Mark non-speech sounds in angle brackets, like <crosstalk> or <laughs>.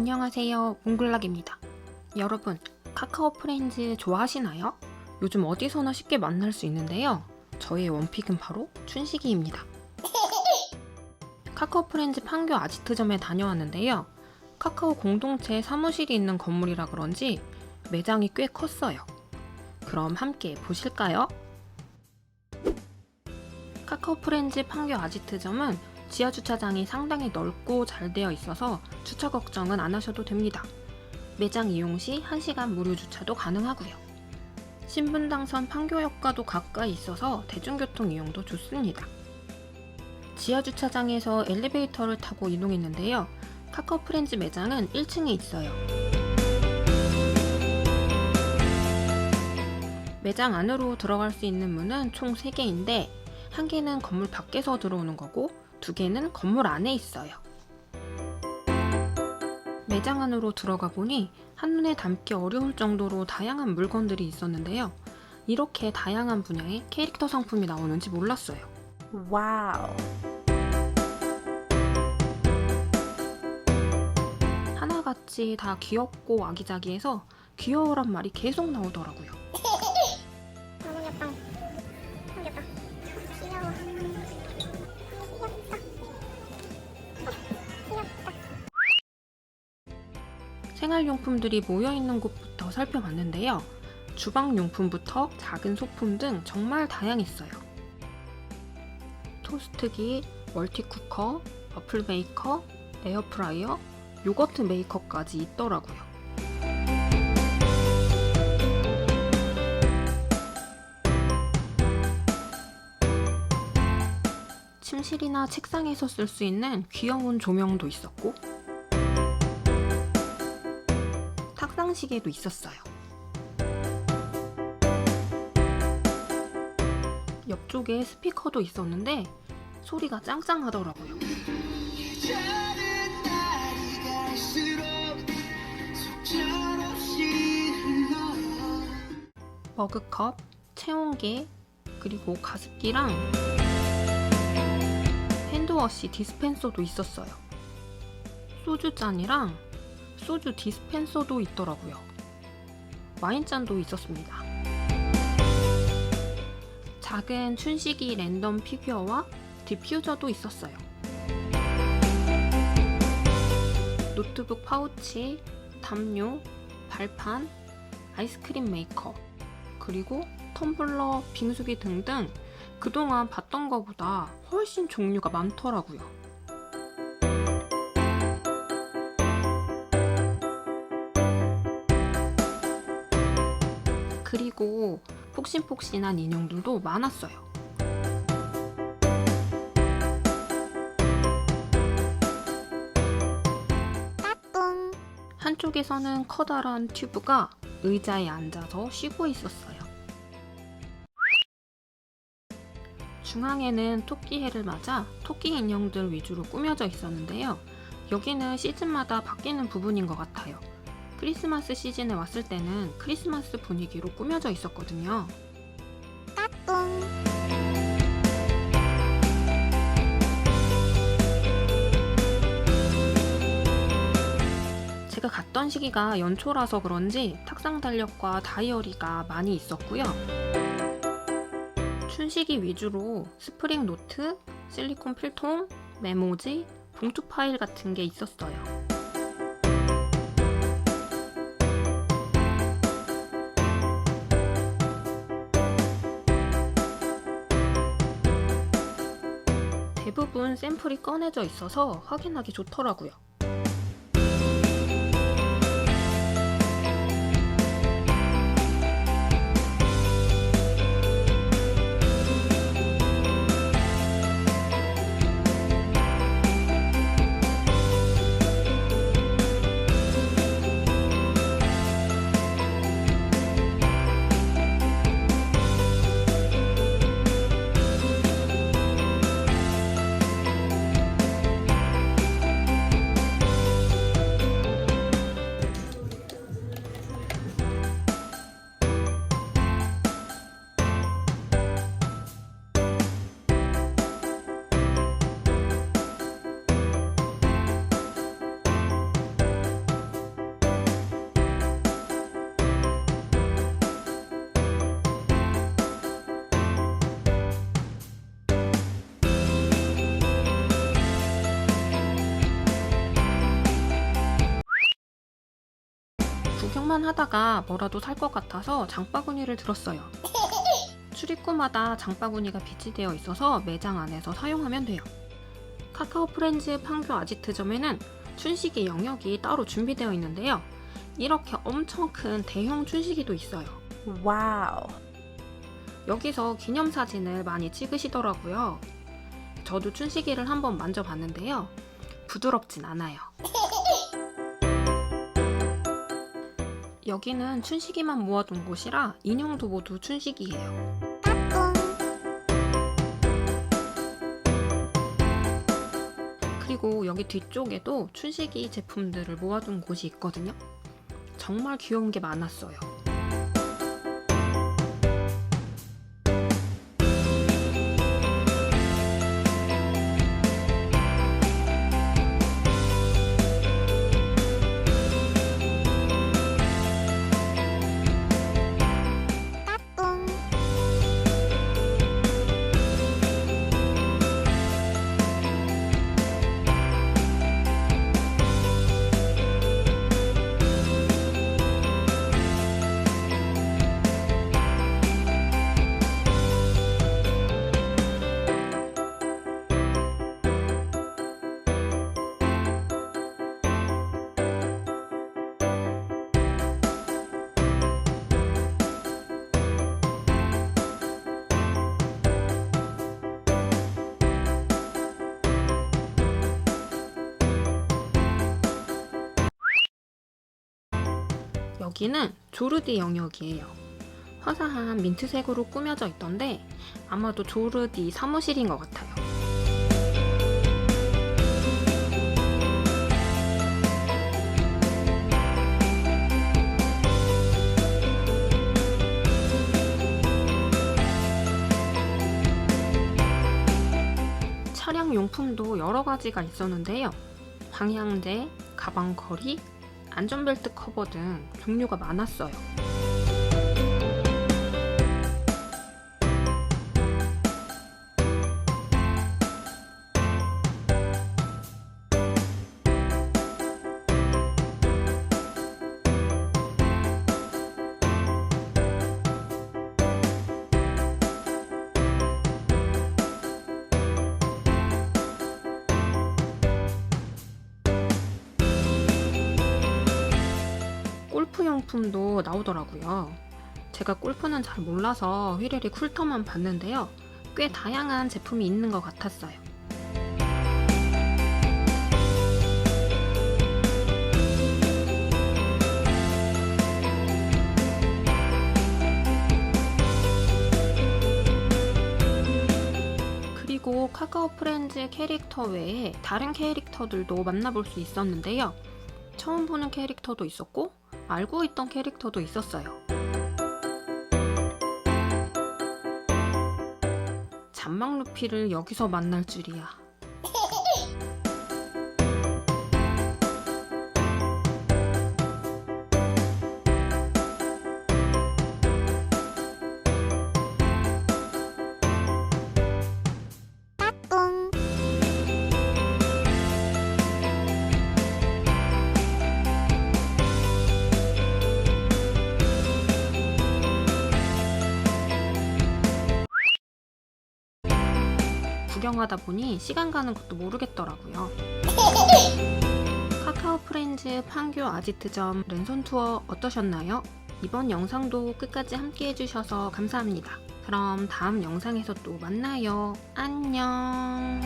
안녕하세요. 몽글락입니다. 여러분, 카카오 프렌즈 좋아하시나요? 요즘 어디서나 쉽게 만날 수 있는데요. 저의 원픽은 바로 춘식이입니다. <laughs> 카카오 프렌즈 판교 아지트점에 다녀왔는데요. 카카오 공동체 사무실이 있는 건물이라 그런지 매장이 꽤 컸어요. 그럼 함께 보실까요? 카카오 프렌즈 판교 아지트점은 지하 주차장이 상당히 넓고 잘 되어 있어서 주차 걱정은 안 하셔도 됩니다. 매장 이용 시 1시간 무료 주차도 가능하고요. 신분당선 판교역과도 가까이 있어서 대중교통 이용도 좋습니다. 지하 주차장에서 엘리베이터를 타고 이동했는데요. 카카오 프렌즈 매장은 1층에 있어요. 매장 안으로 들어갈 수 있는 문은 총 3개인데 한 개는 건물 밖에서 들어오는 거고 두 개는 건물 안에 있어요. 매장 안으로 들어가 보니 한눈에 담기 어려울 정도로 다양한 물건들이 있었는데요. 이렇게 다양한 분야의 캐릭터 상품이 나오는지 몰랐어요. 와우. 하나같이 다 귀엽고 아기자기해서 귀여워란 말이 계속 나오더라고요. 생활용품들이 모여있는 곳부터 살펴봤는데요. 주방용품부터 작은 소품 등 정말 다양했어요. 토스트기, 멀티쿠커, 와플 메이커, 에어프라이어, 요거트 메이커까지 있더라고요. 침실이나 책상에서 쓸 수 있는 귀여운 조명도 있었고, 시계도 있었어요. 옆쪽에 스피커도 있었는데 소리가 짱짱하더라고요. 머그컵, 체온계, 그리고 가습기랑 핸드워시 디스펜서도 있었어요. 소주잔이랑 소주 디스펜서도 있더라고요. 와인잔도 있었습니다. 작은 춘식이 랜덤 피규어와 디퓨저도 있었어요. 노트북 파우치, 담요, 발판, 아이스크림 메이커, 그리고 텀블러, 빙수기 등등 그동안 봤던 것보다 훨씬 종류가 많더라고요. 그리고 폭신폭신한 인형들도 많았어요. 뿡. 한쪽에서는 커다란 튜브가 의자에 앉아서 쉬고 있었어요. 중앙에는 토끼 해를 맞아 토끼 인형들 위주로 꾸며져 있었는데요. 여기는 시즌마다 바뀌는 부분인 것 같아요. 크리스마스 시즌에 왔을 때는 크리스마스 분위기로 꾸며져 있었거든요. 뿡. 제가 갔던 시기가 연초라서 그런지 탁상 달력과 다이어리가 많이 있었고요. 춘식이 위주로 스프링 노트, 실리콘 필통, 메모지, 봉투 파일 같은 게 있었어요. 대부분 샘플이 꺼내져 있어서 확인하기 좋더라고요. 공부만 하다가 뭐라도 살 것 같아서 장바구니를 들었어요. <laughs> 출입구마다 장바구니가 비치되어 있어서 매장 안에서 사용하면 돼요. 카카오 프렌즈 판교 아지트점에는 춘식이 영역이 따로 준비되어 있는데요. 이렇게 엄청 큰 대형 춘식이도 있어요. 와우. 여기서 기념사진을 많이 찍으시더라고요. 저도 춘식이를 한번 만져봤는데요. 부드럽진 않아요. <laughs> 여기는 춘식이만 모아둔 곳이라 인형도 모두 춘식이에요. 그리고 여기 뒤쪽에도 춘식이 제품들을 모아둔 곳이 있거든요. 정말 귀여운 게 많았어요. 여기는 조르디 영역이에요. 화사한 민트색으로 꾸며져 있던데 아마도 조르디 사무실인 것 같아요. 차량 용품도 여러 가지가 있었는데요. 방향제, 가방 거리, 안전벨트 커버 등 종류가 많았어요. 용품도 나오더라고요. 제가 골프는 잘 몰라서 휘리리 쿨터만 봤는데요. 꽤 다양한 제품이 있는 것 같았어요. 그리고 카카오 프렌즈 캐릭터 외에 다른 캐릭터들도 만나볼 수 있었는데요. 처음 보는 캐릭터도 있었고 알고 있던 캐릭터도 있었어요. 잔망 루피를 여기서 만날 줄이야. 구경하다 보니 시간 가는 것도 모르겠더라고요. 카카오 프렌즈 판교 아지트점 랜선 투어 어떠셨나요? 이번 영상도 끝까지 함께 해주셔서 감사합니다. 그럼 다음 영상에서 또 만나요. 안녕.